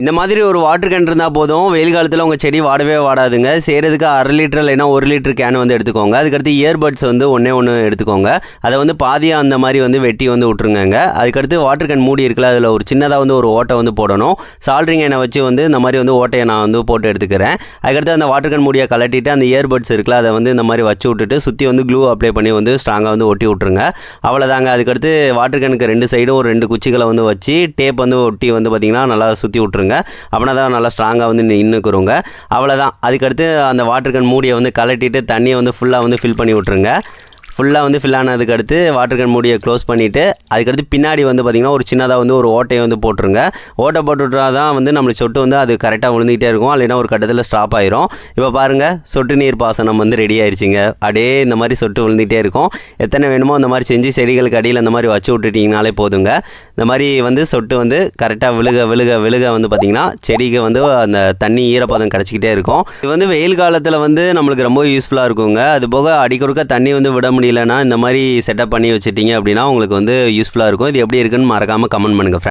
இந்த மாதிரி ஒரு வாட்டர் கேன் இருந்தால் போதும். வெயில் காலத்தில் உங்கள் செடி வாடவே வாடாதுங்க. செய்கிறதுக்கு அரை லிட்டர் இல்லைன்னா ஒரு லிட்டர் கேன் வந்து எடுத்துக்கோங்க. அதுக்கடுத்து இயர்பட்ஸ் வந்து ஒன்றே ஒன்று எடுத்துக்கோங்க. அதை வந்து பாதியாக அந்த மாதிரி வந்து வெட்டி வந்து விட்ருங்கங்க அதுக்கடுத்து வாட்டர் கேன் மூடி இருக்குல்ல அதில் ஒரு சின்னதாக வந்து ஒரு ஓட்டை வந்து போடணும். சால்ட்ரிங் எண்ணெய் வச்சு வந்து இந்த மாதிரி வந்து ஓட்டையை நான் வந்து போட்டு எடுத்துக்கிறேன். அதுக்கடுத்து அந்த வாட்டர் கேன் மூடியை கலட்டிட்டு அந்த இயர்பட்ஸ் இருக்குல்ல அதை வந்து இந்த மாதிரி வச்சு விட்டுட்டு சுற்றி வந்து க்ளூ அப்ளை பண்ணி வந்து ஸ்ட்ராங்காக வந்து ஒட்டி விட்ருங்க அவ்வளோதாங்க அதுக்கடுத்து வாட்டர் கேனுக்கு ரெண்டு சைடும் ஒரு ரெண்டு குச்சிகளை வந்து வச்சு டேப் வந்து ஒட்டி வந்து பார்த்திங்கன்னா நல்லா சுற்றி விட்ருங்க அப்படின்னா தான் நல்லா ஸ்ட்ராங்காக வந்து நின்றுக்குறோங்க அவ்வளோதான் அதுக்கடுத்து அந்த வாட்டர் கன் மூடியை வந்து கலட்டிட்டு தண்ணியை வந்து ஃபுல்லாக வந்து ஃபில் பண்ணி விட்ருங்க ஃபுல்லாக வந்து ஃபில் ஆனதுக்கு அடுத்து வாட்டர் கேன் மூடியை க்ளோஸ் பண்ணிவிட்டு அதுக்கடுத்து பின்னாடி வந்து பார்த்திங்கன்னா ஒரு சின்னதாக வந்து ஒரு ஓட்டையை வந்து போட்டுருங்க. ஓட்டை போட்டுவிட்டா தான் வந்து நம்மளுக்கு சொட்டு வந்து அது கரெக்டாக விழுந்துக்கிட்டே இருக்கும். இல்லைன்னா ஒரு கட்டத்தில் ஸ்டாப் ஆயிரும். இப்போ பாருங்கள் சொட்டு நீர் பாசனம் வந்து ரெடி ஆயிடுச்சிங்க அப்படியே இந்த மாதிரி சொட்டு விழுந்துகிட்டே இருக்கும். எத்தனை வேணுமோ அந்த மாதிரி செஞ்சு செடிகளுக்கு அடியில் இந்த மாதிரி வச்சு விட்டுட்டிங்கனாலே போதுங்க. இந்த மாதிரி வந்து சொட்டு வந்து கரெக்டாக விழுக விழுக விழுக வந்து பார்த்திங்கன்னா செடிக்கு வந்து அந்த தண்ணி ஈரப்பதம் கிடச்சிக்கிட்டே இருக்கும். இது வந்து வெயில் காலத்தில் வந்து நம்மளுக்கு ரொம்ப யூஸ்ஃபுல்லாக இருக்குங்க. அது போக அடிக்கொருக்க தண்ணி வந்து விட முடியலன்னா இந்த மாதிரி செட்டப் பண்ணி வச்சுட்டீங்க அப்படின்னா உங்களுக்கு வந்து யூஸ்ஃபுல்லாக இருக்கும். இது எப்படி இருக்குன்னு மறக்காமல் கமெண்ட் பண்ணுங்கள்